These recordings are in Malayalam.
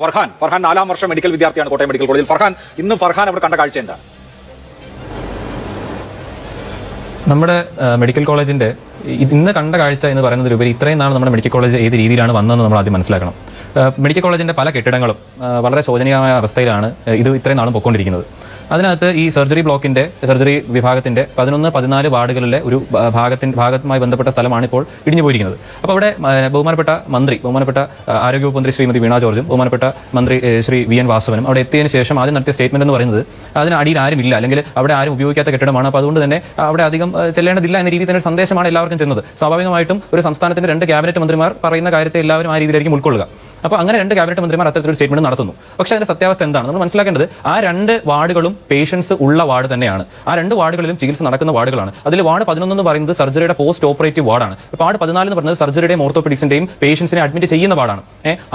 ഫർഹാൻ ഫർഹാൻ നാലാം വർഷം മെഡിക്കൽ വിദ്യാർത്ഥിയാണ് കോട്ടയം മെഡിക്കൽ കോളേജിൽ ഫർഹാൻ ഇന്ന് ഫർഹാൻ അവിടെ കണ്ട കാഴ്ച എന്താ? നമ്മുടെ മെഡിക്കൽ കോളേജിന്റെ ഇന്ന് കണ്ട കാഴ്ച എന്ന് പറയുന്നതിലുപരി ഇത്രയും നാൾ നമ്മുടെ മെഡിക്കൽ കോളേജ് ഏത് രീതിയിലാണ് വന്നതെന്ന് നമ്മൾ ആദ്യം മനസ്സിലാക്കണം. മെഡിക്കൽ കോളേജിന്റെ പല കെട്ടിടങ്ങളും വളരെ ശോചനീയമായ അവസ്ഥയിലാണ് ഇത് ഇത്രയും നാളും പൊയ്ക്കൊണ്ടിരിക്കുന്നത് അതിനകത്ത് ഈ സർജറി ബ്ലോക്കിന്റെ സർജറി വിഭാഗത്തിന്റെ പതിനൊന്ന് പതിനാല് വാർഡുകളിലെ ഒരു ഭാഗത്തിൻ ഭാഗത്തുമായി ബന്ധപ്പെട്ട സ്ഥലമാണ് ഇപ്പോൾ ഇടിഞ്ഞു പോയിരിക്കുന്നത്. അപ്പോൾ അവിടെ ബഹുമാനപ്പെട്ട മന്ത്രി ബഹുമാനപ്പെട്ട ആരോഗ്യവകുപ്പ് മന്ത്രി ശ്രീമതി വീണ ജോർജും ബഹുമാനപ്പെട്ട മന്ത്രി ശ്രീ വി എൻ വാസവനും അവിടെ എത്തിയതിനു ശേഷം ആദ്യം നടത്തിയ സ്റ്റേറ്റ്മെന്റ് എന്ന് പറയുന്നത് അതിന് അടിയിൽ ആരും ഇല്ല അല്ലെങ്കിൽ അവിടെ ആരും ഉപയോഗിക്കാത്ത കെട്ടിടമാണ്. അപ്പോൾ അതുകൊണ്ട് തന്നെ അവിടെ അധികം ചെല്ലേണ്ടതില്ല എന്ന രീതിയിൽ തന്നെ സന്ദേശമാണ് എല്ലാവർക്കും ചെന്നത്. സ്വാഭാവികമായിട്ടും ഒരു സംസ്ഥാനത്തിന്റെ രണ്ട് ക്യാബിനറ്റ് മന്ത്രിമാർ പറയുന്ന കാര്യത്തെ എല്ലാവരും ആ രീതിയിലായിരിക്കും ഉൾക്കൊള്ളുക. അപ്പോൾ അങ്ങനെ രണ്ട് ക്യാബിനറ്റ് മന്ത്രിമാർ അത്തരത്തിലൊരു സ്റ്റേറ്റ്മെന്റ് നടത്തുന്നു. പക്ഷേ അതിന്റെ സത്യാവസ്ഥ എന്താണ്? നമ്മൾ മനസ്സിലാക്കേണ്ടത് ആ രണ്ട് വാർഡുകളും പേഷ്യൻസ് ഉള്ള വാർഡ് തന്നെയാണ്. ആ രണ്ട് വാർഡുകളിലും ചികിത്സ നടക്കുന്ന വാർഡുകളാണ്. അതിൽ വാർഡ് പതിനൊന്ന് എന്ന് പറയുന്നത് സർജറിയുടെ പോസ്റ്റ് ഓപ്പറേറ്റീവ് വാർഡാണ്. വാർഡ് പതിനാല് എന്ന് പറയുന്നത് സർജറിയുടെയും ഓർത്തോപെഡിക്സിന്റെയും പേഷ്യൻസിനെ അഡ്മിറ്റ് ചെയ്യുന്ന വാർഡാണ്.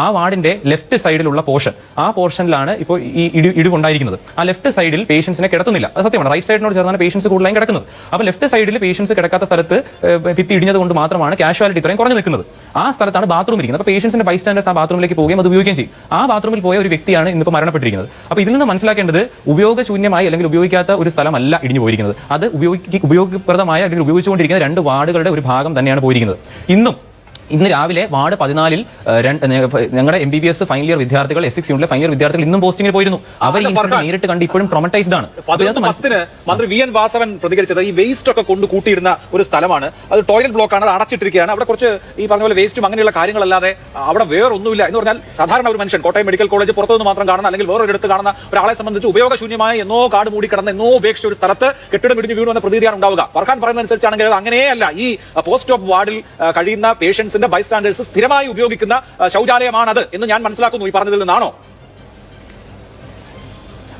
ആ വാർഡിന്റെ ലെഫ്റ്റ് സൈഡിലുള്ള പോർഷൻ ആ പോർഷനിലാണ് ഇപ്പോൾ ഈ ഇടി ഇടിവുണ്ടായിരിക്കുന്നത്. ആ ലെഫ്റ്റ് സൈഡിൽ പേഷ്യൻസിനെ കിടത്തുന്നില്ല. അത് സത്യമാണ്. റൈറ്റ് സൈഡിനോട് ചേർന്നാണ് പേഷ്യൻസ് കൂടുതലായും കിടക്കുന്നത്. അപ്പോൾ ലെഫ്റ്റ് സൈഡിൽ പേഷ്യൻസ് കിടക്കാത്ത സ്ഥലത്ത് ഭിത്തി ഇടിഞ്ഞത് കൊണ്ട് മാത്രമാണ് കാഷ്വാലിറ്റി ഇത്രയും കുറഞ്ഞു നിൽക്കുന്നത്. ആ സ്ഥലത്താണ് ബാത്റൂം ഇരിക്കുന്നത്. അപ്പോൾ പേഷ്യൻസിന്റെ ബൈസ്റ്റാൻഡേഴ്സ് ആ ബാത്റൂമിലേക്ക് പോവുകയും അത് ഉപയോഗിക്കുകയും ചെയ്യും. ആ ബാത്റൂമിൽ പോയ ഒരു വ്യക്തിയാണ് ഇന്നിപ്പോൾ മരണപ്പെട്ടിരിക്കുന്നത്. അപ്പോൾ ഇതിൽ നിന്ന് മനസ്സിലാക്കേണ്ടത് ഉപയോഗശൂന്യമായി അല്ലെങ്കിൽ ഉപയോഗിക്കാത്ത ഒരു സ്ഥലമല്ല ഇടിഞ്ഞു പോയിരിക്കുന്നത്. അത് ഉപയോഗി ഉപയോഗപ്രദമായ അല്ലെങ്കിൽ ഉപയോഗിച്ചുകൊണ്ടിരിക്കുന്ന രണ്ട് വാർഡുകളുടെ ഒരു ഭാഗം തന്നെയാണ് പോയിരിക്കുന്നത്. ഇന്നും ഇന്ന് രാവിലെ വാർഡ് പതിനാലിൽ ഞങ്ങളുടെ M B B S final year വിദ്യാർത്ഥികൾ എസ് സിക്സ് യൂണിറ്റിലെ ഫൈനൽ ഇയർ വിദ്യാർത്ഥികൾ ഇന്നും പോസ്റ്റിംഗിൽ പോയിരുന്നു. അവർ നേരിട്ട് കണ്ട് ഇപ്പോഴും ട്രോമറ്റൈസ്ഡ് ആണ്. മന്ത്രി വി എൻ വാസവൻ പ്രതികരിച്ചത് ഈ വേസ്റ്റ് ഒക്കെ കൊണ്ട് കൂട്ടിയിരുന്ന ഒരു സ്ഥലമാണ്. അത് ടോയ്ലറ്റ് ബ്ലോക്കാണ് അത് അടച്ചിട്ടിരിക്കുകയാണ്. അവിടെ കുറച്ച് ഈ പറഞ്ഞ പോലെ വേസ്റ്റും അങ്ങനെയുള്ള കാര്യങ്ങളല്ലാതെ അവിടെ വേറൊന്നുമില്ല. എന്ന് പറഞ്ഞാൽ സാധാരണ ഒരു മനുഷ്യൻ കോട്ടയം മെഡിക്കൽ കോളേജ് പുറത്തുനിന്ന് മാത്രം കാണുന്ന അല്ലെങ്കിൽ വേറൊരിടത്ത് കാണുന്ന ഒരാളെ സംബന്ധിച്ച് ഉപയോഗശൂന്യമായ എന്നോ കാട് മൂടി കിടന്ന എന്നോ ഉപേക്ഷിച്ച ഒരു സ്ഥലത്ത് കെട്ടിടം ഇടിഞ്ഞു വീണു എന്ന പ്രതീതിയാണ് ഉണ്ടാവുക. ഫർഖാൻ പറയുന്ന അനുസരിച്ചാണെങ്കിൽ അത് അങ്ങനെയല്ല. ഈ പോസ്റ്റ് ഓഫ് വാർഡിൽ കഴിയുന്ന കഴിയുന്ന പേഷ്യൻസിന്റെ ബൈസ്റ്റാൻഡേഴ്സ് സ്ഥിരമായി ഉപയോഗിക്കുന്ന ശൗചാലയമാണത് എന്ന് ഞാൻ മനസ്സിലാക്കുന്നു ഈ പറഞ്ഞതിൽ നിന്നാണോ?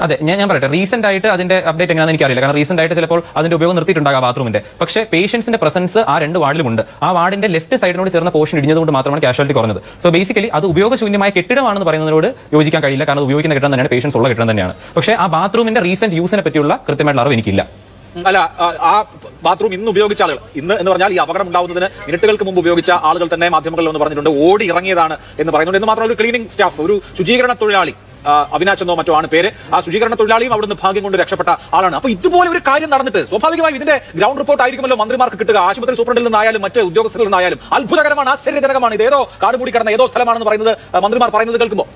അതെ ഞാൻ ഞാൻ പറയട്ടെ. റീസെന്റ് ആയിട്ട് അതിന്റെ അപ്ഡേറ്റ് എങ്ങനെയാണെന്ന് എനിക്കറിയില്ല. കാരണം റീസെന്റ് ആയിട്ട് ചിലപ്പോൾ അതിന്റെ ഉപയോഗം നിർത്തിയിട്ടുണ്ടാകാം ബാത്റൂമിന്റെ പക്ഷെ പേഷ്യൻസിന്റെ പ്രസൻസ് ആ രണ്ട് വാർഡിലുമുണ്ട്. ആ വാർഡിന്റെ ലെഫ്റ്റ് സൈഡിനോട് ചേർന്ന പോർഷൻ ഇടിഞ്ഞതുകൊണ്ട് മാത്രമാണ് കാഷ്വാലിറ്റി കുറഞ്ഞത്. സോ ബേസിക്കലി അത് ഉപയോഗശൂന്യമായ കെട്ടിടമാണെന്ന് പറയുന്നതിനോട് യോജിക്കാൻ കഴിയില്ല. കാരണം ഉപയോഗിക്കുന്ന കെട്ടിടം തന്നെയാണ് പേഷ്യൻസ് ഉള്ള കെട്ടിടം തന്നെയാണ്. പക്ഷേ ആ ബാത്റൂമിന്റെ റീസെന്റ് യൂസിനെ പറ്റിയുള്ള കൃത്യമായിട്ടുള്ള അറിവ് എനിക്കില്ല. അല്ല ആ ബാത്റൂം ഇന്ന് ഉപയോഗിച്ച ആളുകൾ. ഇന്ന് എന്ന് പറഞ്ഞാൽ ഈ അപകടം ഉണ്ടാവുന്നതിന് മിനിറ്റുകൾക്ക് മുമ്പ് ഉപയോഗിച്ച ആളുകൾ തന്നെ മാധ്യമങ്ങളിൽ ഒന്ന് പറഞ്ഞിട്ടുണ്ട് ഓടി ഇറങ്ങിയതാണ് എന്ന് പറയുന്നുണ്ട്. എന്ന് മാത്രമല്ല ഒരു ക്ലീനിങ് സ്റ്റാഫ് ഒരു ശുചീകരണ തൊഴിലാളി അവിനാശ് എന്നോ മറ്റോ ആണ് പേര്. ആ ശുചീകരണ തൊഴിലാളിയും അവിടുന്ന് ഭാഗ്യം കൊണ്ട് രക്ഷപ്പെട്ട ആളാണ്. അപ്പൊ ഇതുപോലെ ഒരു കാര്യം നടന്നിട്ട് സ്വാഭാവികമായി ഇതിന്റെ ഗ്രൗണ്ട് റിപ്പോർട്ട് ആയിരിക്കുമല്ലോ മന്ത്രിമാർക്ക് കിട്ടുക. ആശുപത്രി സൂപ്രണ്ടിൽ നിന്നായാലും മറ്റ് ഉദ്യോഗസ്ഥരിൽ നിന്നായാലും അത്ഭുതകരമാണ് ആശ്ചര്യജനകമാണ്. ഇത് ഏതോ കാടുപൂടി കിടന്ന ഏതോ സ്ഥലമാണെന്ന് പറയുന്നത് മന്ത്രിമാർ പറയുന്നത് കേൾക്കുമ്പോൾ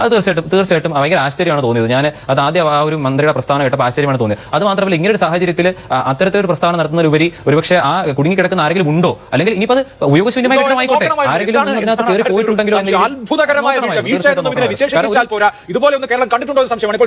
അത് തീർച്ചയായിട്ടും തീർച്ചയായിട്ടും ഭയങ്കര ആശ്ചര്യമാണ് തോന്നിയത്. ഞാൻ അത് ആദ്യം ആ ഒരു മന്ത്രിയുടെ പ്രസ്താവന കേട്ടപ്പോൾ ആശ്ചര്യമാണ് തോന്നിയത്. അത് മാത്രമല്ല ഇങ്ങനെ ഒരു സാഹചര്യത്തിൽ അത്തരത്തിലൊരു പ്രസ്താവന നടത്തുന്നതിലുപരി ഒരുപക്ഷെ ആ കുടുങ്ങിക്കിടക്കുന്ന ആരെങ്കിലും ഉണ്ടോ? അല്ലെങ്കിൽ ഇനിയിപ്പോൾ അത് ഉപയോഗശൂന്യമായി കെട്ടിടമായിക്കോട്ടെ ആരെങ്കിലും അതിനകത്ത് കയറി പോയിട്ടുണ്ടെങ്കിലോ അത്ഭുതകരമായ വീഴ്ച നോക്കണം. വീഴ്ച എന്നൊന്നും വിശേഷിപ്പിച്ചാൽ പോരാ. ഇതുപോലെ ഒന്ന് കേരളം കണ്ടിട്ടുണ്ടോ എന്ന് സംശയമാണ്.